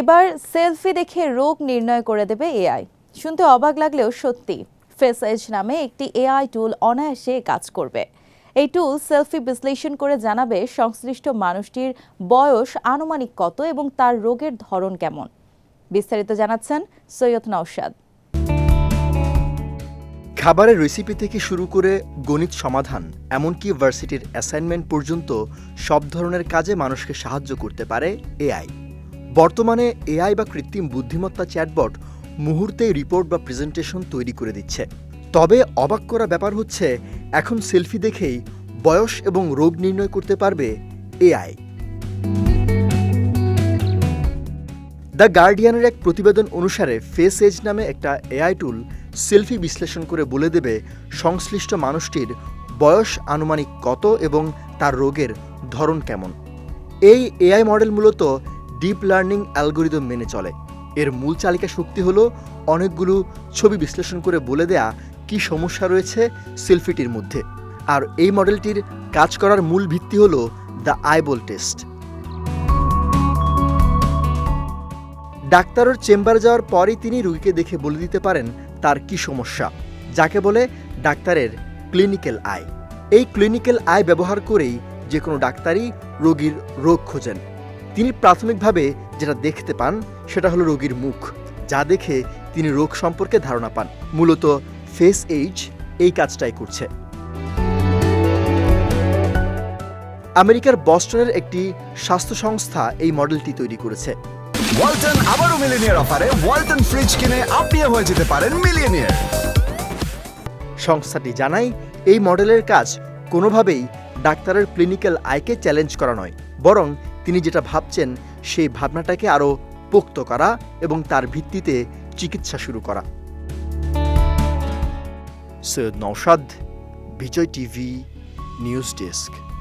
এবার সেলফি দেখে রোগ নির্ণয় করে দেবে এআই। শুনতে অবাক লাগলেও সত্যি ফেস এজ নামে একটি এআই টুল অনায়াসে কাজ করবে। এই টুল সেলফি বিশ্লেষণ করে জানাবে সংশ্লিষ্ট মানুষটির বয়স আনুমানিক কত এবং তার রোগের ধরন কেমন। বিস্তারিত জানাচ্ছেন সৈয়দ নওশাদ। খাবারের রেসিপি থেকে শুরু করে গণিত সমাধান, এমনকি ভার্সিটির অ্যাসাইনমেন্ট পর্যন্ত সব ধরনের কাজে মানুষকে সাহায্য করতে পারে এআই। বর্তমানে এআই বা কৃত্রিম বুদ্ধিমত্তা চ্যাটবট মুহূর্তেই রিপোর্ট বা প্রেজেন্টেশন তৈরি করে দিচ্ছে। তবে অবাক করা ব্যাপার হচ্ছে, এখন সেলফি দেখেই বয়স এবং রোগ নির্ণয় করতে পারবে এআই। দ্য গার্ডিয়ানের এক প্রতিবেদন অনুসারে ফেস এজ নামে একটা এআই টুল সেলফি বিশ্লেষণ করে বলে দেবে সংশ্লিষ্ট মানুষটির বয়স, আনুমানিক কত এবং তার রোগের ধরন কেমন। এই এআই মডেল মূলত ডিপ লার্নিং অ্যালগোরিদম মেনে চলে। এর মূল চালিকা শক্তি হলো অনেকগুলো ছবি বিশ্লেষণ করে বলে দেয়া কি সমস্যা রয়েছে সেলফিটির মধ্যে। আর এই মডেলটির কাজ করার মূল ভিত্তি হলো দ্য আইবল টেস্ট ডাক্তারের চেম্বারে যাওয়ার পরই তিনি রুগীকে দেখে বলে দিতে পারেন তার কি সমস্যা, যাকে বলে ডাক্তারের ক্লিনিক্যাল আই এই ক্লিনিক্যাল আই ব্যবহার করেই যে কোনো ডাক্তারই রোগীর রোগ খোঁজেন। তিনি প্রাথমিকভাবে যেটা দেখতে পান সেটা হলো রোগীর মুখ যা দেখে তিনি রোগ সম্পর্কে ধারণা পান। মূলত ফেস এইজ এই কাজটাই করছে। আমেরিকার বস্টনের একটি স্বাস্থ্য সংস্থা এই মডেলটি তৈরি করেছে। ওয়ালটন আবারও মিলিনিয়ার অফারে ওয়ালটন ফ্রিজ কিনে আপনিও হয়ে যেতে পারেন মিলিয়নিয়ার। সংস্থাটি জানায় এই মডেলের কাজ কোনোভাবেই ডাক্তারের ক্লিনিক্যাল আইকে চ্যালেঞ্জ করা নয় বরং তিনি যেটা ভাবছেন, সেই ভাবনাটাকে আরও পোক্ত করা এবং তার ভিত্তিতে চিকিৎসা শুরু করা। Syed Naushad Bijoy TV, news desk.